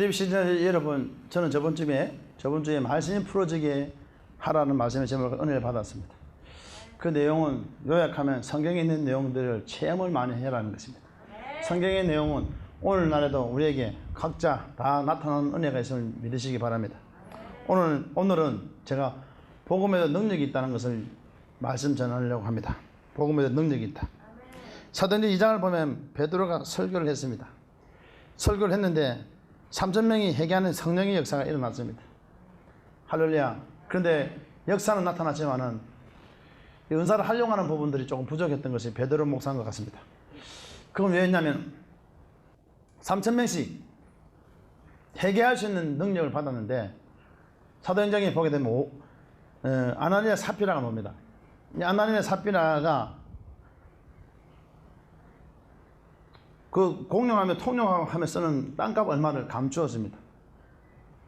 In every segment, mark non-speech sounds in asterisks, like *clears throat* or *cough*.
구티비 시즌 여러분, 저는 저번 주에 저번 주에 말씀이 풀어지게 하라는 말씀의 제목을 은혜를 받았습니다. 그 내용은 요약하면 성경에 있는 내용들을 체험을 많이 해라는 것입니다. 성경의 내용은 오늘날에도 우리에게 각자 다 나타나는 은혜가 있음을 믿으시기 바랍니다. 오늘 오늘은 제가 복음에도 능력이 있다는 것을 말씀 전하려고 합니다. 복음에도 능력이 있다. 사도행전 2장을 보면 베드로가 설교를 했습니다. 설교를 했는데 3천 명이 회개하는 성령의 역사가 일어났습니다. 할렐루야. 그런데 역사는 나타났지만은 이 은사를 활용하는 부분들이 조금 부족했던 것이 베드로 목사인 것 같습니다. 그건 왜냐면 3천 명씩 회개할 수 있는 능력을 받았는데 사도행전에 보게 되면 오, 어, 아나니아 사피라가 옵니다. 이 아나니아 사피라가 그 공룡하며 통용하며 쓰는 땅값 얼마를 감추었습니다.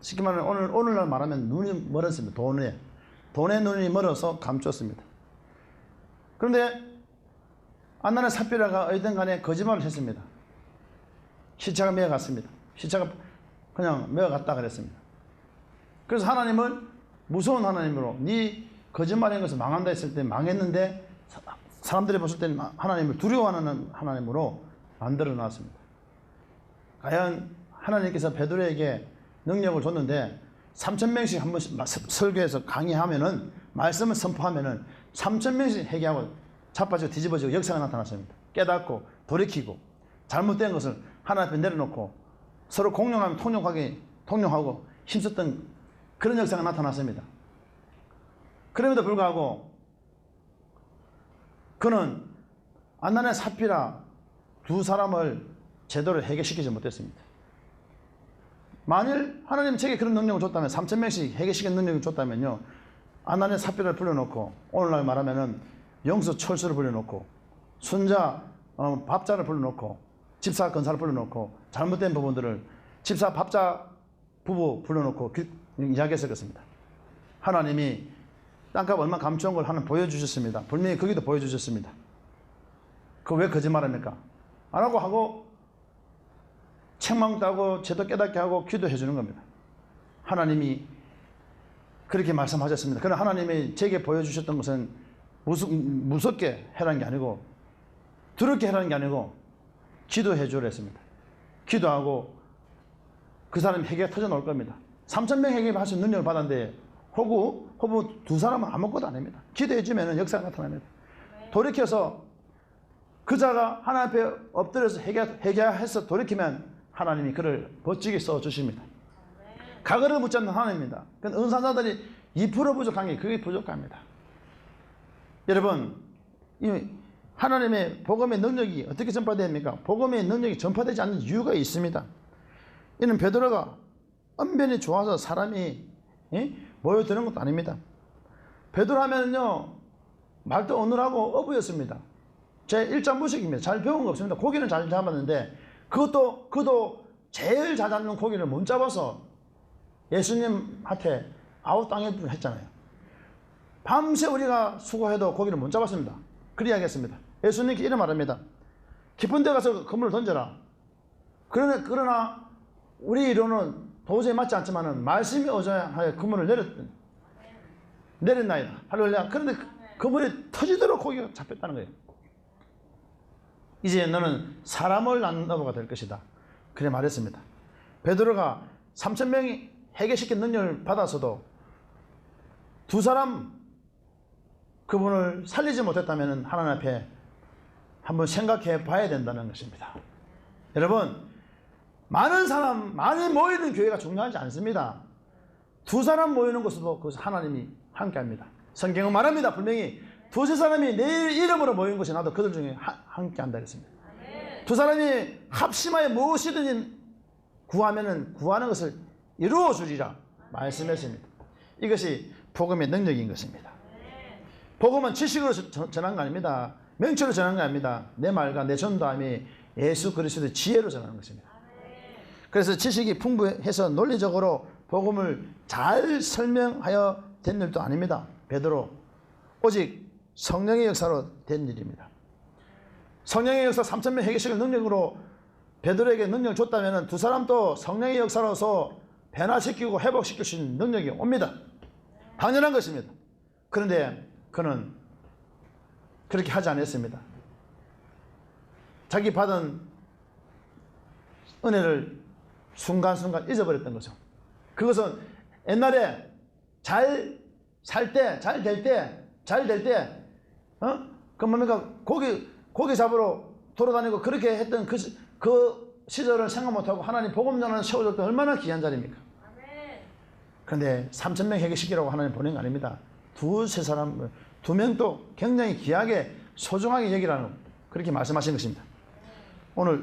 쉽게 말하면 오늘 오늘날 말하면 눈이 멀었습니다. 돈에 돈의 눈이 멀어서 감추었습니다. 그런데 안나네 사피라가 어디든 간에 거짓말을 했습니다. 시차가 매어갔습니다. 시차가 그냥 매어갔다 그랬습니다. 그래서 하나님은 무서운 하나님으로 네 거짓말인 것을 망한다 했을 때 망했는데 사- 사람들이 봤을 때는 하나님을 두려워하는 하나님으로 만들어 놨습니다. 과연 하나님께서 베드로에게 능력을 줬는데 3천 명씩 한 번씩 설교해서 강의하면은 말씀을 선포하면은 3천 명씩 회개하고 자빠지고 뒤집어지고 역사가 나타났습니다. 깨닫고 돌이키고 잘못된 것을 하나님 앞에 내려놓고 서로 공룡하면 통용하게 통용하고 힘썼던 그런 역사가 나타났습니다. 그럼에도 불구하고 그는 안나네 사피라 두 사람을 제대로 해결시키지 못했습니다. 만일 하나님 제게 그런 능력을 줬다면 3천 명씩 해결시키는 능력을 줬다면요 안나네 사피를 불러놓고 오늘날 말하면은 영수 철수를 불러놓고 순자 어, 밥자를 불러놓고 집사 건사를 불러놓고 잘못된 부분들을 집사 밥자 부부 불러놓고 그- 이야기했을 것입니다. 하나님이 땅값 얼마 감추한 걸 하나 보여주셨습니다. 분명히 거기도 보여주셨습니다. 그 왜 거짓말합니까? 안 하고 하고 책망 따고 제도 깨닫게 하고 기도해 주는 겁니다. 하나님이 그렇게 말씀하셨습니다. 그러나 하나님이 제게 보여주셨던 것은 무섭, 무섭게 해라는 게 아니고 두렵게 해라는 게 아니고 기도해 주라 했습니다. 기도하고 그 사람이 회개가 터져 나올 겁니다. 3천 명 회개 하신 능력을 받았는데 호구, 호부 두 사람은 아무것도 안 합니다. 기도해 주면 역사가 나타납니다. 돌이켜서 그 자가 하나님 앞에 엎드려서 회개, 회개해서 돌이키면 하나님이 그를 멋지게 써주십니다. 가거를 붙잡는 하나님입니다. 그건 은사자들이 2% 부족한 게 그게 부족합니다. 여러분, 이 하나님의 복음의 능력이 어떻게 전파됩니까? 복음의 능력이 전파되지 않는 이유가 있습니다. 이는 베드로가 언변이 좋아서 사람이 예? 모여드는 것도 아닙니다. 베드로 하면은요 말도 어눌하고 어부였습니다. 제 일장 무식입니다. 잘 배운 거 없습니다. 고기는 잘 잡았는데 그것도 그도 제일 잘 잡는 고기를 못 잡아서 예수님한테 아웃 당했 했잖아요. 밤새 우리가 수고해도 고기를 못 잡았습니다. 그리 이야기했습니다. 예수님께 이런 말합니다. 깊은 데 가서 그물을 던져라. 그러나, 그러나 우리 이론은 도저히 맞지 않지만은 말씀이 어져야 하여 그물을 내렸, 내렸나이다. 할렐루야. 그런데 그- 그물이 터지도록 고기가 잡혔다는 거예요. 이제 너는 사람을 낳는다고가 될 것이다. 그래 말했습니다. 베드로가 3천 명이 해결시킨 능력을 받아서도 두 사람 그분을 살리지 못했다면 하나님 앞에 한번 생각해 봐야 된다는 것입니다. 여러분, 많은 사람, 많이 모이는 교회가 중요하지 않습니다. 두 사람 모이는 그것을 하나님이 함께 합니다. 성경은 말합니다. 분명히 두세 사람이 내 이름으로 모인 것이 나도 그들 중에 하- 함께 한다 그랬습니다. 두 사람이 합심하여 무엇이든지 구하면은 구하는 것을 이루어 주리라 말씀했습니다. 이것이 복음의 능력인 것입니다. 복음은 지식으로 전- 전한 거 아닙니다. 명철로 전한 거 아닙니다. 내 말과 내 전도함이 예수 그리스도의 지혜로 전하는 것입니다. 그래서 지식이 풍부해서 논리적으로 복음을 잘 설명하여 된 일도 아닙니다. 베드로 오직 성령의 역사로 된 일입니다. 성령의 역사 3천명 해결시킬 능력으로 베드로에게 능력을 줬다면 두 사람도 성령의 역사로서 변화시키고 회복시킬 수 있는 능력이 옵니다. 당연한 것입니다. 그런데 그는 그렇게 하지 않았습니다. 자기 받은 은혜를 순간순간 잊어버렸던 거죠. 그것은 옛날에 잘 살 때, 잘 될 때, 잘 될 때, 어? 그 뭡니까? 고기, 고기 잡으러 돌아다니고 그렇게 했던 그, 시- 그 시절을 생각 못하고 하나님 복음 전하는 세워줬던 얼마나 귀한 자리입니까? 그런데 3천명 회개시키라고 하나님 보낸 거 아닙니다. 두세 사람, 두 명도 굉장히 귀하게 소중하게 여기라는 그렇게 말씀하신 것입니다. 오늘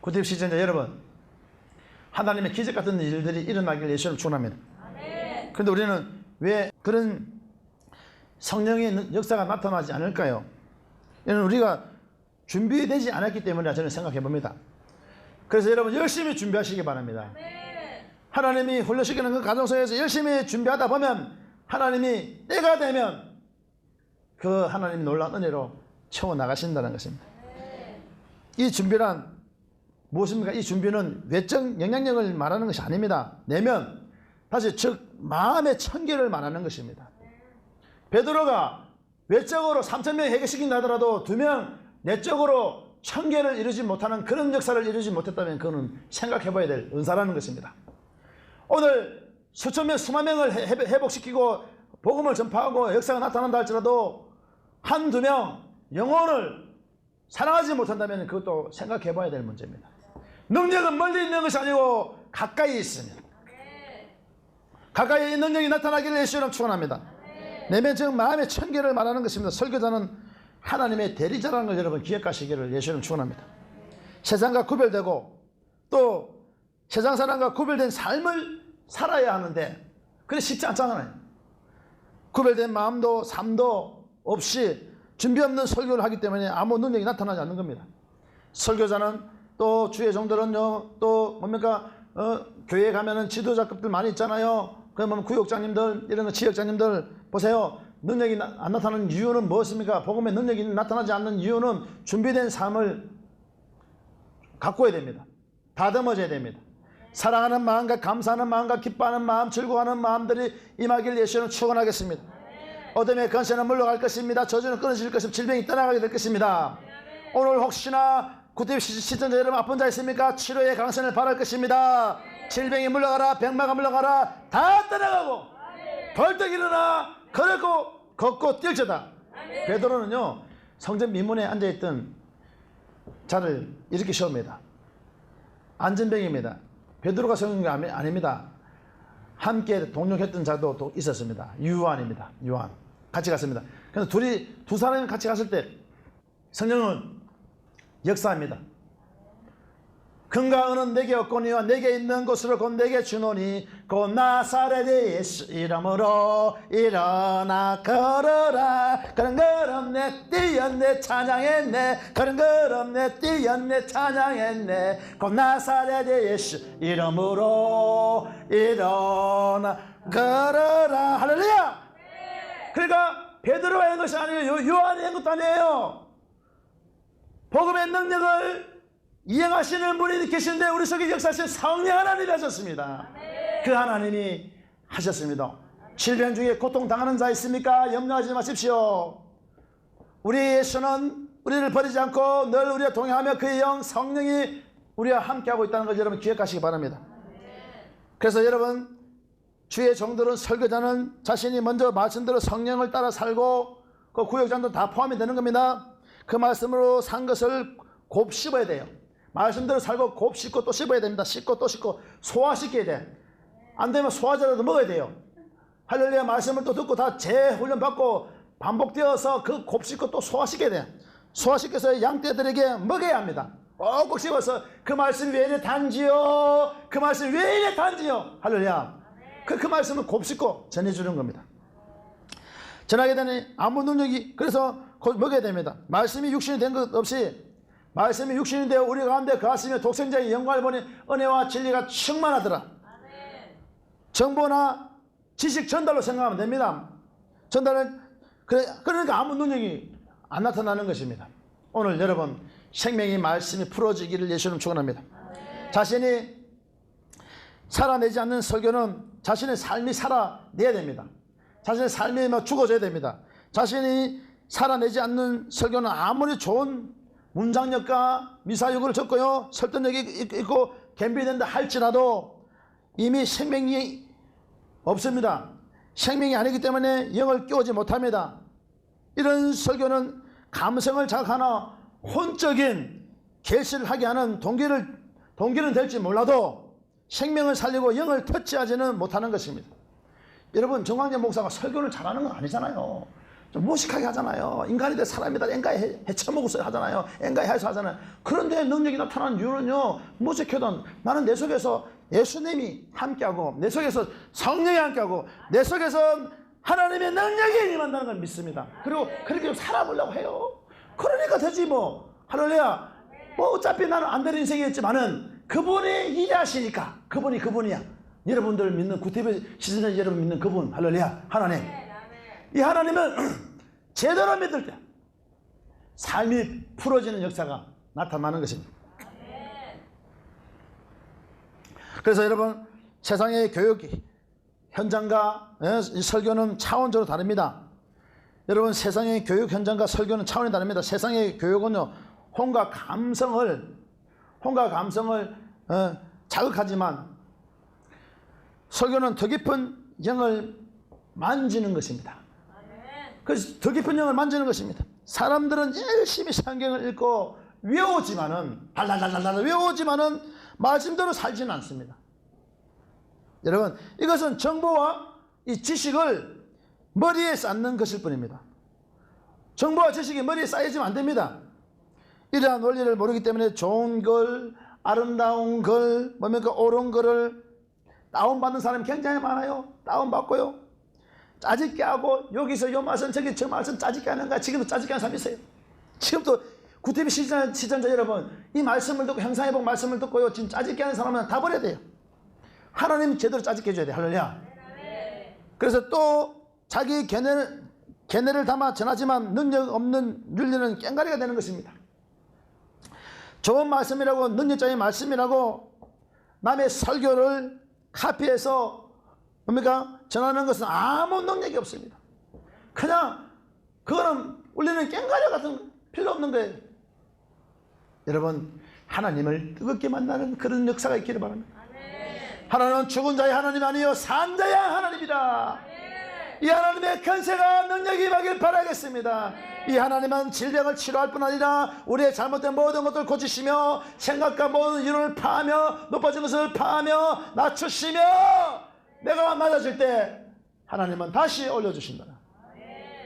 구입 시즌자 여러분, 하나님의 기적 같은 일들이 일어나길 예수를 축원합니다. 그런데 우리는 왜 그런 성령의 역사가 나타나지 않을까요? 이는 우리가 준비되지 않았기 때문이라 저는 생각해 봅니다. 그래서 여러분 열심히 준비하시기 바랍니다. 하나님이 훈련시키는 그 과정 속에서 열심히 준비하다 보면 하나님이 때가 되면 그 하나님 놀라운 은혜로 채워 나가신다는 것입니다. 이 준비란 무엇입니까? 이 준비는 외적 영향력을 말하는 것이 아닙니다. 내면 다시 즉 마음의 청결을 말하는 것입니다. 베드로가 외적으로 3천 명 해결시킨다 하더라도 두 명 내적으로 청결을 이루지 못하는 그런 역사를 이루지 못했다면 그는 생각해 봐야 될 은사라는 것입니다. 오늘 수천 명, 수만 명을 회복시키고 복음을 전파하고 역사가 나타난다 할지라도 한 두 명 영혼을 사랑하지 못한다면 그것도 생각해 봐야 될 문제입니다. 능력은 멀리 있는 것이 아니고 가까이 있습니다. 가까이 이 능력이 나타나기를 예수님 축원합니다. 내면 즉 마음의 청결을 말하는 것입니다. 설교자는 하나님의 대리자라는 걸 여러분 기억하시기를 예수님 축원합니다. 세상과 구별되고 또 세상 사람과 구별된 삶을 살아야 하는데 그게 쉽지 않잖아요. 구별된 마음도 삶도 없이 준비 없는 설교를 하기 때문에 아무 능력이 나타나지 않는 겁니다. 설교자는 또 주의 종들은요 또 뭡니까 어, 교회에 가면은 지도자급들 많이 있잖아요. 그러면 구역장님들 이런 거 지역장님들 보세요. 능력이 나, 안 나타나는 이유는 무엇입니까? 복음의 능력이 나타나지 않는 이유는 준비된 삶을 가꿔야 됩니다. 다듬어져야 됩니다. 사랑하는 마음과 감사하는 마음과 기뻐하는 마음, 즐거워하는 마음들이 임하길 예수는 축원하겠습니다. 어둠의 건세는 물러갈 것입니다. 저주는 끊어질 것입니다. 질병이 떠나가게 될 것입니다. 오늘 혹시나 구태 시청자 여러분 아픈 자 있습니까? 치료의 강선을 바랄 것입니다. 질병이 물러가라, 병마가 물러가라, 다 떠나가고 벌떡 일어나 걸었고 걷고 뛰어다. 베드로는요 성전 미문에 앉아있던 자를 이렇게 시험합니다. 안전병입니다. 베드로가 아니- 아닙니다. 함께 동력했던 자도 또 있었습니다. 유한입니다. 유한. 같이 갔습니다. 그래서 둘이 두 사람이 같이 갔을 때 성령은 역사합니다. 금과 은은 내게 없거니와 내게 있는 곳으로 곧 내게 주노니 곧 나사렛의 예수 이름으로 일어나 걸어라. 그런 걸었네 뛰었네 찬양했네. 그런 걸었네 뛰었네 찬양했네. 곧 나사렛의 예수 이름으로 일어나 걸어라. 할렐루야! 그러니까 베드로가 한 것이 아니에요 요- 요한이 한 것도 아니에요. 복음의 능력을 이행하시는 분이 계신데 우리 속에 역사하신 성령 하나님이 하셨습니다. 그 하나님이 하셨습니다. 질병 중에 고통당하는 자 있습니까? 염려하지 마십시오. 우리 예수는 우리를 버리지 않고 늘 우리와 동행하며 그의 영 성령이 우리와 함께하고 있다는 걸 여러분 기억하시기 바랍니다. 그래서 여러분 주의 종들은 설교자는 자신이 먼저 말씀대로 성령을 따라 살고 그 구역장도 다 포함이 되는 겁니다. 그 말씀으로 산 것을 곱 씹어야 돼요. 말씀대로 살고 곱 씹고 또 씹어야 됩니다. 씹고 또 씹고 소화시켜야 돼. 안 되면 소화제라도 먹어야 돼요. 할렐루야 말씀을 또 듣고 다 재훈련 받고 반복되어서 그 곱 씹고 또 소화시켜야 돼요. 소화시켜서 양떼들에게 먹여야 합니다. 꼭꼭 씹어서 그 말씀 왜 이래 단지요? 그 말씀 왜 이래 단지요? 할렐루야. 그, 그 말씀을 곱씹고 전해주는 겁니다. 전하게 되니 아무 능력이 그래서 곧 먹여야 됩니다. 말씀이 육신이 된 것 없이 말씀이 육신이 되어 우리 가운데 거하시며 독생자의 영광을 보니 은혜와 진리가 충만하더라. 정보나 지식 전달로 생각하면 됩니다. 전달은 그래, 그러니까 아무 능력이 안 나타나는 것입니다. 오늘 여러분 생명의 말씀이 풀어지기를 예수님 축원합니다. 자신이 살아내지 않는 설교는 자신의 삶이 살아내야 됩니다. 자신의 삶이 뭐 죽어져야 됩니다. 자신이 살아내지 않는 설교는 아무리 좋은 문장력과 미사유구를 적고요 설득력이 있- 있고 겸비된다 할지라도 이미 생명이 없습니다. 생명이 아니기 때문에 영을 끼우지 못합니다. 이런 설교는 감성을 자극하나 혼적인 결실을 하게 하는 동기를 동기는 될지 몰라도 생명을 살리고 영을 터치하지는 못하는 것입니다. 여러분 정광재 목사가 설교를 잘하는 건 아니잖아요. 좀 무식하게 하잖아요. 인간이 될 사람이다. 앵가에 해- 해쳐먹었어야 하잖아요. 앵가에 해서 하잖아요. 그런데 능력이 나타나는 이유는요. 무식해도 나는 내 속에서 예수님이 함께하고 내 속에서 성령이 함께하고 내 속에서 하나님의 능력이 임한다는 걸 믿습니다. 그리고 그렇게 좀 살아보려고 해요. 그러니까 되지 뭐. 할렐루야. 뭐 어차피 나는 안 되는 인생이었지만은 그분이 일하시니까 그분이 그분이야. 여러분들 믿는 구티베 시즌에 여러분 믿는 그분 할렐루야 하나님. 이 하나님은 *clears throat* 제대로 믿을 때 삶이 풀어지는 역사가 나타나는 것입니다. 그래서 여러분 세상의 교육 현장과 예, 이 설교는 차원적으로 다릅니다. 여러분 세상의 교육 현장과 설교는 차원이 다릅니다. 세상의 교육은요 혼과 감성을 혼과 감성을 어, 자극하지만 설교는 더 깊은 영을 만지는 것입니다. 그래서 더 깊은 영을 만지는 것입니다. 사람들은 열심히 성경을 읽고 외우지만은 달달달달 외우지만은 말씀대로 살지는 않습니다. 여러분 이것은 정보와 이 지식을 머리에 쌓는 것일 뿐입니다. 정보와 지식이 머리에 쌓이지면 안 됩니다. 이러한 원리를 모르기 때문에 좋은 걸, 아름다운 걸, 뭡니까 옳은 거를 다운받는 사람이 굉장히 많아요. 다운받고요. 짜집게 하고 여기서 요 말씀 저기 저 말씀 짜집게 하는 거야. 지금도 짜집게 하는 사람 있어요. 지금도 구티비 시전, 시전자 여러분 이 말씀을 듣고 형상의 복 말씀을 듣고요. 지금 짜집게 하는 사람은 다 버려야 돼요. 하나님 제대로 짜집게 해줘야 돼. 할렐루야. 그래서 또 자기 견해를, 견해를 담아 전하지만 능력 없는 윤리는 깽가리가 되는 것입니다. 좋은 말씀이라고 능력자의 말씀이라고 남의 설교를 카피해서 뭡니까? 전하는 것은 아무 능력이 없습니다. 그냥 그거는 우리는 깽가리 같은 필요 없는 거예요. 여러분 하나님을 뜨겁게 만나는 그런 역사가 있기를 바랍니다. 하나님은 죽은 자의 하나님 아니요 산 자의 하나님이다. 이 하나님의 권세가 능력이 임하길 바라겠습니다. 이 하나님은 질병을 치료할 뿐 아니라 우리의 잘못된 모든 것들을 고치시며 생각과 모든 이론을 파하며 높아진 것을 파하며 낮추시며 내가 맞아질 때 하나님은 다시 올려주신다.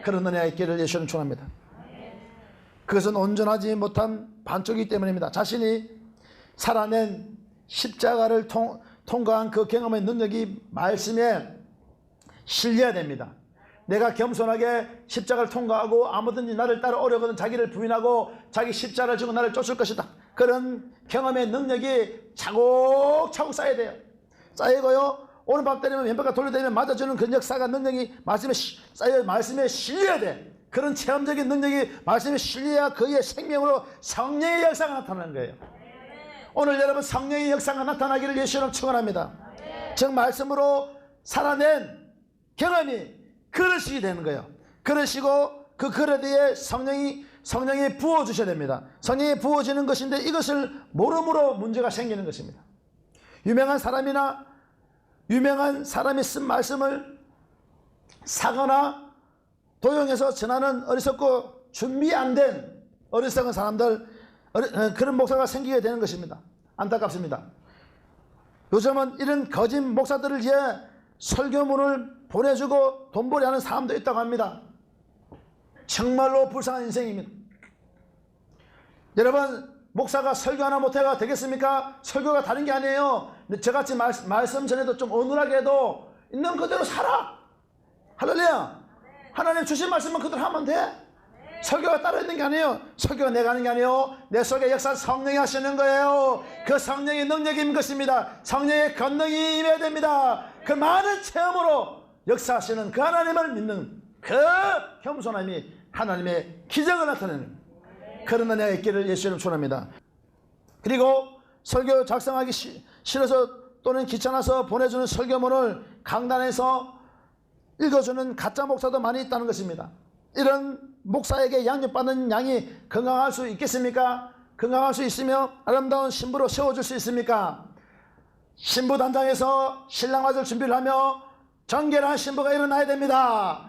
그런 은혜가 있기를 예수는 축원합니다. 그것은 온전하지 못한 반쪽이기 때문입니다. 자신이 살아낸 십자가를 통, 통과한 그 경험의 능력이 말씀에 실려야 됩니다. 내가 겸손하게 십자가를 통과하고 아무든지 나를 따라 오려거든 자기를 부인하고 자기 십자가를 지고 나를 쫓을 것이다. 그런 경험의 능력이 차곡차곡 쌓여야 돼요. 쌓이고요. 오른밤 때리면 왼발가 돌려대면 맞아주는 그 역사가 능력이 말씀에 시- 쌓여 말씀에 실려야 돼. 그런 체험적인 능력이 말씀에 실려야 그의 생명으로 성령의 역사가 나타나는 거예요. 오늘 여러분 성령의 역사가 나타나기를 예수님 축원합니다. 즉 말씀으로 살아낸 경험이 그릇이 되는 거예요. 그릇이고 그 그릇에 성령이 성령이 부어 주셔야 됩니다. 성령이 부어지는 것인데 이것을 모름으로 문제가 생기는 것입니다. 유명한 사람이나 유명한 사람이 쓴 말씀을 사거나 도용해서 전하는 어리석고 준비 안 된 어리석은 사람들 어, 그런 목사가 생기게 되는 것입니다. 안타깝습니다. 요즘은 이런 거짓 목사들을 위해 설교문을 보내주고 돈벌이 하는 사람도 있다고 합니다. 정말로 불쌍한 인생입니다. 여러분, 목사가 설교 하나 못해가 되겠습니까? 설교가 다른 게 아니에요. 저같이 말, 말씀 전에도 좀 어눌하게 해도 있는 그대로 살아. 할렐루야. 하나님 주신 말씀만 그대로 하면 돼. 설교가 따로 있는 게 아니에요. 설교가 내가 하는 게 아니에요. 내 속에 역사 성령이 하시는 거예요. 그 성령의 임는 것입니다. 성령의 권능이 임해야 됩니다. 그 많은 체험으로 역사하시는 그 하나님을 믿는 그 겸손함이 하나님의 기적을 나타내는 그런 은혜가 있기를 예수 이름 축원합니다. 그리고 설교 작성하기 시- 싫어서 또는 귀찮아서 보내주는 설교문을 강단에서 읽어주는 가짜 목사도 많이 있다는 것입니다. 이런 목사에게 양육받는 양이 건강할 수 있겠습니까? 건강할 수 있으며 아름다운 신부로 세워줄 수 있습니까? 신부 단장에서 신랑 맞을 준비를 하며 정결한 신부가 일어나야 됩니다.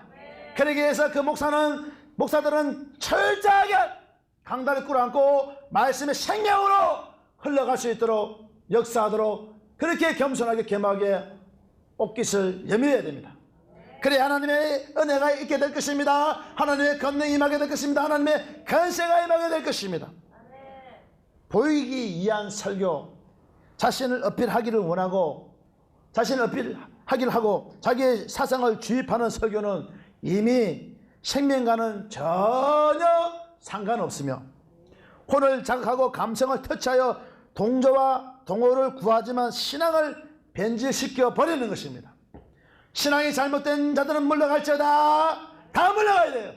그러기 위해서 그 목사는 목사들은 철저하게 강단을 끌어안고 말씀의 생명으로 흘러갈 수 있도록 역사하도록 그렇게 겸손하게 겸하게 옷깃을 예미해야 됩니다. 그래 하나님의 은혜가 있게 될 것입니다. 하나님의 권능이 임하게 될 것입니다. 하나님의 건세가 임하게 될 것입니다. 보이기 위한 설교, 자신을 어필하기를 원하고 자신을 어필하기를 하고 자기의 사상을 주입하는 설교는 이미 생명과는 전혀 상관없으며 혼을 자극하고 감성을 터치하여 동조와 동호를 구하지만 신앙을 변질시켜 버리는 것입니다. 신앙이 잘못된 자들은 물러갈지어다 다 물러가야 돼요.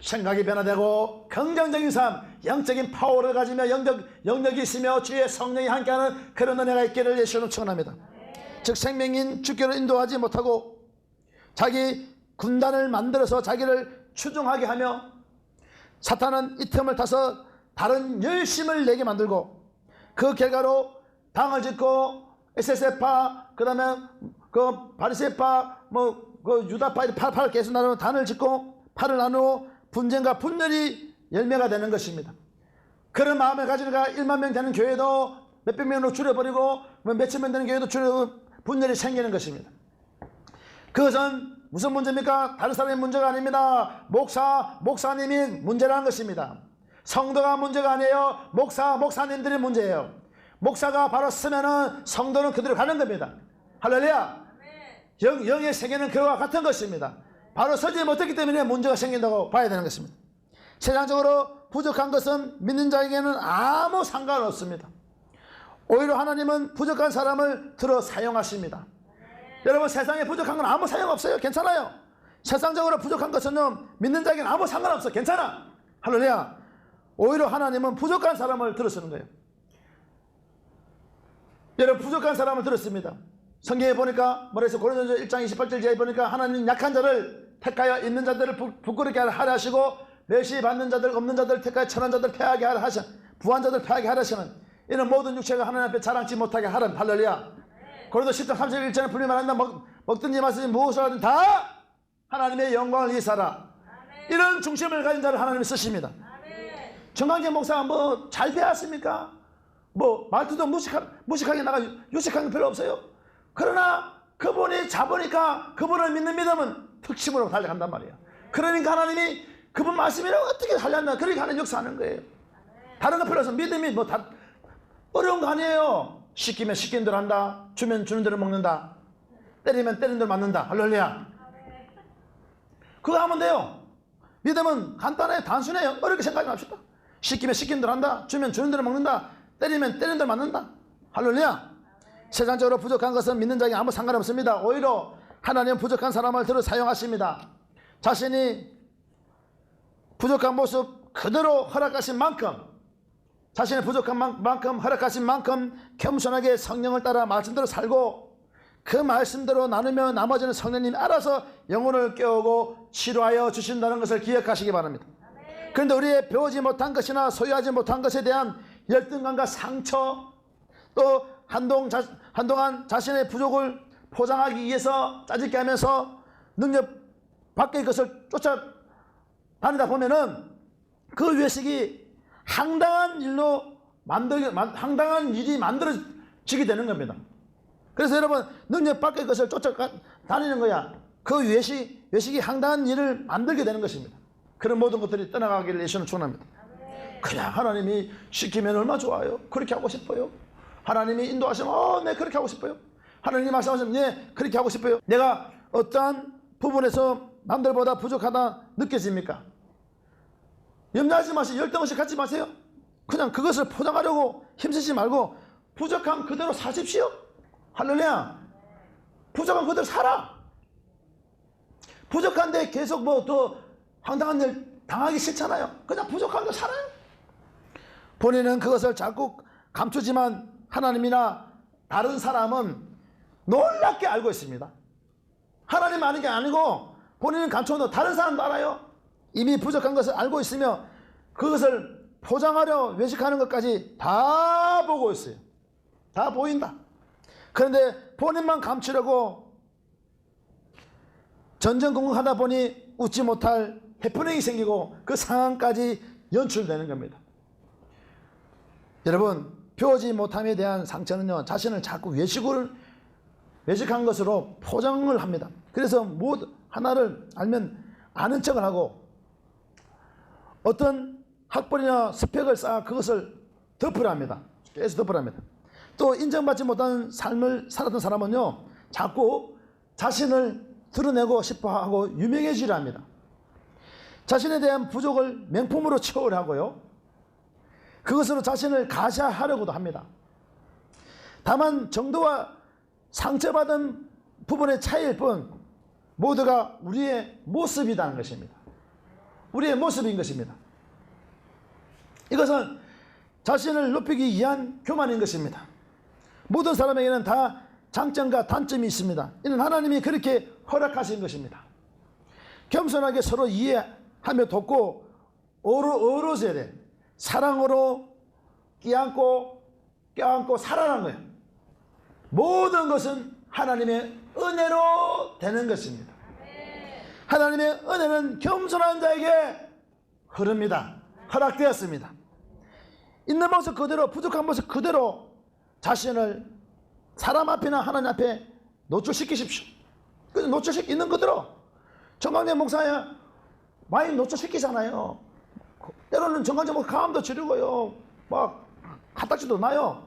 생각이 변화되고 긍정적인 삶, 영적인 파워를 가지며 영적, 영역이 있으며 주의 성령이 함께하는 그런 은혜가 있기를 예수님 축원합니다. 즉 생명인 주께로 인도하지 못하고 자기 군단을 만들어서 자기를 추종하게 하며 사탄은 이 틈을 타서 다른 열심을 내게 만들고 그 결과로 당을 짓고 SS파 그다음에 그 바리새파 뭐 그 유다파 팔, 팔 계속 나누고 단을 짓고 팔을 나누고 분쟁과 분열이 열매가 되는 것입니다. 그런 마음을 가지니까 1만 명 되는 교회도 몇백 명으로 줄여버리고 뭐 몇천 명 되는 교회도 줄여 분열이 생기는 것입니다. 그것은 무슨 문제입니까? 다른 사람의 문제가 아닙니다. 목사, 목사님이 문제라는 것입니다. 성도가 문제가 아니에요. 목사, 목사님들이 문제예요. 목사가 바로 쓰면은 성도는 그대로 가는 겁니다. 할렐루야. 영, 영의 세계는 그와 같은 것입니다. 바로 서지 못했기 때문에 문제가 생긴다고 봐야 되는 것입니다. 세상적으로 부족한 것은 믿는 자에게는 아무 상관없습니다. 오히려 하나님은 부족한 사람을 들어 사용하십니다. 여러분 세상에 부족한 건 아무 소용없어요. 괜찮아요. 세상적으로 부족한 것은요. 믿는 자에게는 아무 상관없어. 괜찮아. 할렐루야. 오히려 하나님은 부족한 사람을 들어 쓰는 거예요. 여러분 부족한 사람을 들었습니다. 성경에 보니까 뭐래서 고린도서 1장 28절 에 보니까 하나님 약한 자를 택하여 있는 자들을 부, 부끄럽게 하라 하시고 멸시 받는 자들 없는 자들 택하여 천한 자들 패하게 하라 하시 부한 자들 패하게 하라 하시는 이는 모든 육체가 하나님 앞에 자랑치 못하게 하라 할렐루야. 고린도 10장 31절에 분리 말한다 먹, 먹든지 마시든지 무엇을 하든 다 하나님의 영광을 위해서라. 이런 중심을 가진 자를 하나님이 쓰십니다. 정강재 목사가 뭐 잘 배웠습니까? 뭐 말투도 무식하, 무식하게 나가 유식한 게 별로 없어요. 그러나 그분이 잡으니까 그분을 믿는 믿음은 특심으로 달려간단 말이에요. 그러니까 하나님이 그분 말씀이라고 어떻게 살렸나 그러니까 하나님 역사하는 거예요. 다른 거 필요 없어. 믿음이 뭐 다 어려운 거 아니에요. 시키면 시킨 대로 한다. 주면 주는 대로 먹는다. 때리면 때리는 대로 맞는다. 할렐루야. 그거 하면 돼요. 믿음은 간단해 단순해요. 어렵게 생각하지 맙시다. 시키면 시킨 대로 한다. 주면 주는 대로 먹는다. 때리면 때리는 대로 맞는다. 할렐루야. 세상적으로 부족한 것은 믿는 자에게 아무 상관없습니다. 오히려 하나님 부족한 사람을 들어 사용하십니다. 자신이 부족한 모습 그대로 허락하신 만큼 자신의 부족한 만- 만큼 허락하신 만큼 겸손하게 성령을 따라 말씀대로 살고 그 말씀대로 나누며 나머지는 성령님이 알아서 영혼을 깨우고 치료하여 주신다는 것을 기억하시기 바랍니다. 그런데 우리의 배우지 못한 것이나 소유하지 못한 것에 대한 열등감과 상처 또 한동 자, 한동안 자신의 부족을 포장하기 위해서 짜증게 하면서 능력 밖의 것을 쫓아다니다 보면은 그 외식이 황당한 일로 만들 만- 황당한 일이 만들어지게 되는 겁니다. 그래서 여러분 능력 밖의 것을 쫓아다니는 거야. 그 외식 외식이 황당한 일을 만들게 되는 것입니다. 그런 모든 것들이 떠나가기를 예수는 축원합니다. 그냥 하나님이 시키면 얼마나 좋아요. 그렇게 하고 싶어요. 하나님이 인도하시면 어, 네 그렇게 하고 싶어요. 하나님이 말씀하시면 네 그렇게 하고 싶어요. 내가 어떠한 부분에서 남들보다 부족하다 느껴집니까? 염려하지 마세요. 열등없이 갖지 마세요. 그냥 그것을 포장하려고 힘쓰지 말고 부족함 그대로 사십시오. 할렐루야. 부족함 그대로 살아. 부족한데 계속 뭐더 황당한 일 당하기 싫잖아요. 그냥 부족한 거 살아요. 본인은 그것을 자꾸 감추지만 하나님이나 다른 사람은 놀랍게 알고 있습니다. 하나님 아는 게 아니고 본인은 감춰도 다른 사람도 알아요. 이미 부족한 것을 알고 있으며 그것을 포장하려 외식하는 것까지 다 보고 있어요. 다 보인다. 그런데 본인만 감추려고 전전긍긍하다 보니 웃지 못할 해프닝이 생기고 그 상황까지 연출되는 겁니다. 여러분 표지 못함에 대한 상처는요 자신을 자꾸 외식을 외식한 것으로 포장을 합니다. 그래서 뭐 하나를 알면 아는 척을 하고 어떤 학벌이나 스펙을 쌓아 그것을 덮으랍니다. 계속 덮으랍니다. 또 인정받지 못한 삶을 살았던 사람은요 자꾸 자신을 드러내고 싶어하고 유명해지려 합니다. 자신에 대한 부족을 명품으로 채우려 하고요. 그것으로 자신을 가시하려고도 합니다. 다만 정도와 상처받은 부분의 차이일 뿐 모두가 우리의 모습이라는 것입니다. 우리의 모습인 것입니다. 이것은 자신을 높이기 위한 교만인 것입니다. 모든 사람에게는 다 장점과 단점이 있습니다. 이는 하나님이 그렇게 허락하신 것입니다. 겸손하게 서로 이해하며 돕고 어루, 어우러져야 돼. 사랑으로 끼안고 껴안고 살아가는 거예요. 모든 것은 하나님의 은혜로 되는 것입니다. 하나님의 은혜는 겸손한 자에게 흐릅니다. 허락되었습니다. 있는 모습 그대로 부족한 모습 그대로 자신을 사람 앞이나 하나님 앞에 노출시키십시오. 그 노출시키 있는 그대로 정강대 목사야 많이 노출시키잖아요. 때로는 정강대 목사 감도 지르고요. 막 핫딱지도 나요.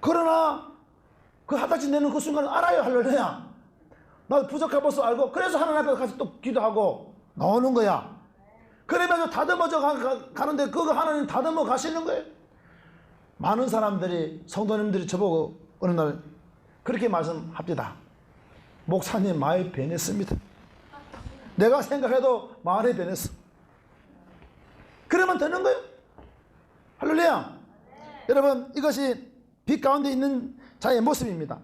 그러나 그 핫딱지 내는 그 순간은 알아요 할렐루야. 나 부족한 모습 알고 그래서 하나님 앞에 가서 또 기도하고 나오는 거야. 그러면서 다듬어져 가, 가, 가는데 그거 하나님 다듬어 가시는 거예요. 많은 사람들이 성도님들이 저보고 어느 날 그렇게 말씀합니다. 목사님 많이 변했습니다. 내가 생각해도 많이 변했어. 그러면 되는 거예요. 할렐루야. 여러분 이것이 빛 가운데 있는 자의 모습입니다.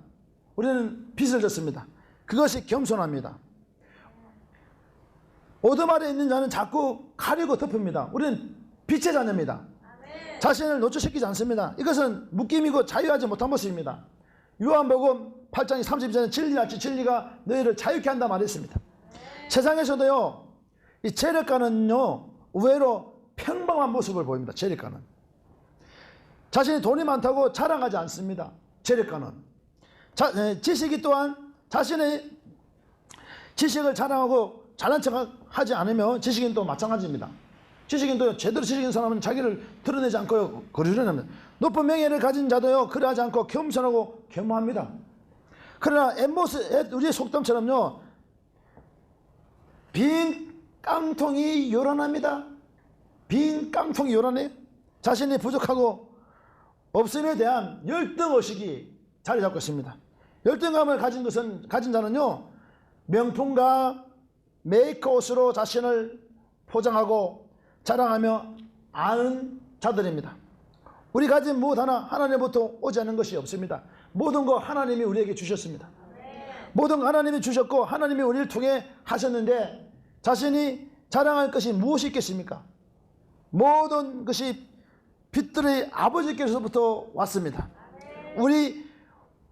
우리는 빛을 졌습니다. 그것이 겸손합니다. 아래 있는 자는 자꾸 가리고 덮습니다. 우리는 빛의 자녀입니다. 자신을 노출시키지 않습니다. 이것은 묶임이고 자유하지 못한 모습입니다. 요한복음 8장 32절에 진리할지 진리가 너희를 자유케 한다 말했습니다. 세상에서도요, 이 재력가는요, 의외로 평범한 모습을 보입니다. 재력가는. 자신이 돈이 많다고 자랑하지 않습니다. 재력가는. 자, 에, 지식이 또한 자신의 지식을 자랑하고 잘난 척 하지 않으면 지식인 또 마찬가지입니다. 지식인도 제대로 지식인 사람은 자기를 드러내지 않고 거리려면 높은 명예를 가진 자도요 그러하지 않고 겸손하고 겸허합니다. 그러나 엠모스 우리의 속담처럼요 빈 깡통이 요란합니다. 빈 깡통이 요란해요. 자신이 부족하고 없음에 대한 열등 의식이 자리 잡고 있습니다. 열등감을 가진 것은 가진 자는요 명품과 메이크업으로 자신을 포장하고 자랑하며 아는 자들입니다. 우리 가진 무엇 하나 하나님부터 오지 않은 것이 없습니다. 모든 거 하나님이 우리에게 주셨습니다. 모든 거 하나님이 주셨고 하나님이 우리를 통해 하셨는데 자신이 자랑할 것이 무엇이 있겠습니까? 모든 것이 빛들의 아버지께서부터 왔습니다. 우리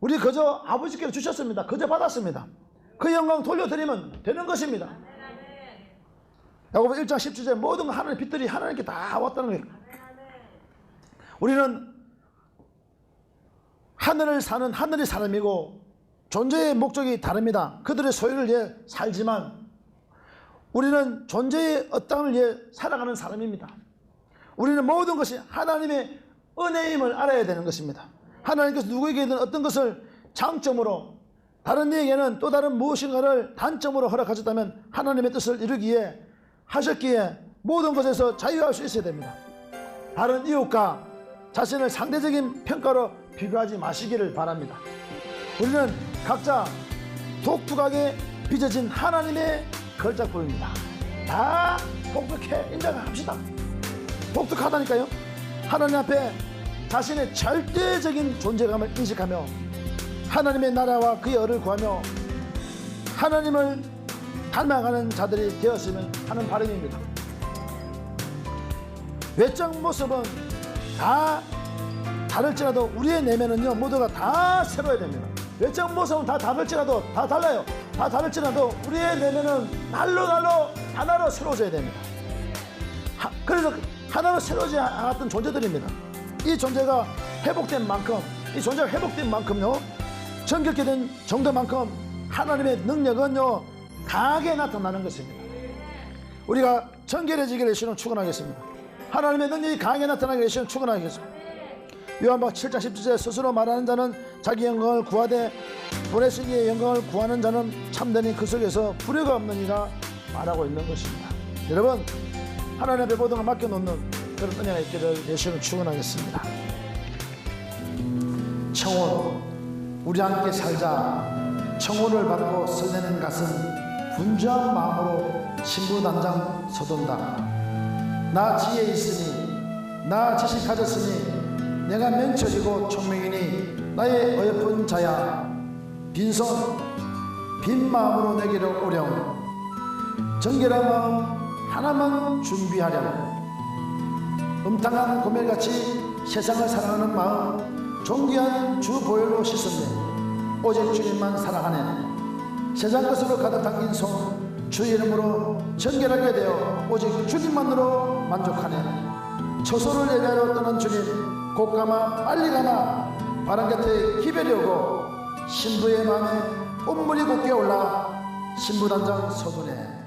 우리 그저 아버지께서 주셨습니다. 그저 받았습니다. 그 영광 돌려드리면 되는 것입니다. 야고보 1장 17절 모든 거 하나님 빛들이 하나님께 다 왔다는 거예요. 우리는 하늘을 사는 하늘의 사람이고 존재의 목적이 다릅니다. 그들의 소유를 위해 살지만 우리는 존재의 어땅을 위해 살아가는 사람입니다. 우리는 모든 것이 하나님의 은혜임을 알아야 되는 것입니다. 하나님께서 누구에게든 어떤 것을 장점으로 다른 이에게는 또 다른 무엇인가를 단점으로 허락하셨다면 하나님의 뜻을 이루기에 하셨기에 모든 것에서 자유할 수 있어야 됩니다. 다른 이웃과 자신을 상대적인 평가로 비교하지 마시기를 바랍니다. 우리는 각자 독특하게 빚어진 하나님의 걸작품입니다. 다 독특해 인정합시다. 독특하다니까요. 하나님 앞에 자신의 절대적인 존재감을 인식하며 하나님의 나라와 그의 의를 구하며 하나님을 닮아가는 자들이 되었으면 하는 바람입니다. 외적 모습은 다 다를지라도 우리의 내면은요 모두가 다 새로워야 됩니다. 외적 모습은 다 다를지라도 다 달라요. 다 다를지라도 우리의 내면은 날로 날로 하나로 새로워져야 됩니다. 하- 그래서 하나로 새로워지 않았던 존재들입니다. 이 존재가 회복된 만큼, 이 존재가 회복된 만큼요, 정결케 된 정도만큼 하나님의 능력은요, 강하게 나타나는 것입니다. 우리가 정결해지기를 시는 축원하겠습니다. 하나님의 능력이 강하게 나타나기를 시는 축원하겠습니다. 요한복 7장 17절 스스로 말하는 자는 자기 영광을 구하되 이의 영광을 구하는 자는 참되니 그 속에서 불효가 없느니라 말하고 있는 것입니다. 여러분 하나님 앞에 모든 걸 맡겨놓는 그런 은혜가 있기를 예수는 축원하겠습니다. 청혼 우리 함께 살자. 청혼을 받고 설레는 가슴 분주한 마음으로 신부 단장 서돈다. 나 지혜 있으니 나 지식 가졌으니 내가 명철이고 총명이니 나의 어여쁜 자야. 빈손 빈 마음으로 내기를 오렴. 정결한 마음 하나만 준비하렴 음탕한 고멜같이 세상을 사랑하는 마음 존귀한 주 보혈로 씻었네. 오직 주님만 사랑하네. 세상 것으로 가득 담긴 손 주 이름으로 정결하게 되어 오직 주님만으로 만족하네. 처소를 예배하러 떠난 주님 곧 가마 빨리 가마. 바람 곁에 기별이 오고 신부의 마음에 꽃물이 곱게 올라 신부 단장 서두네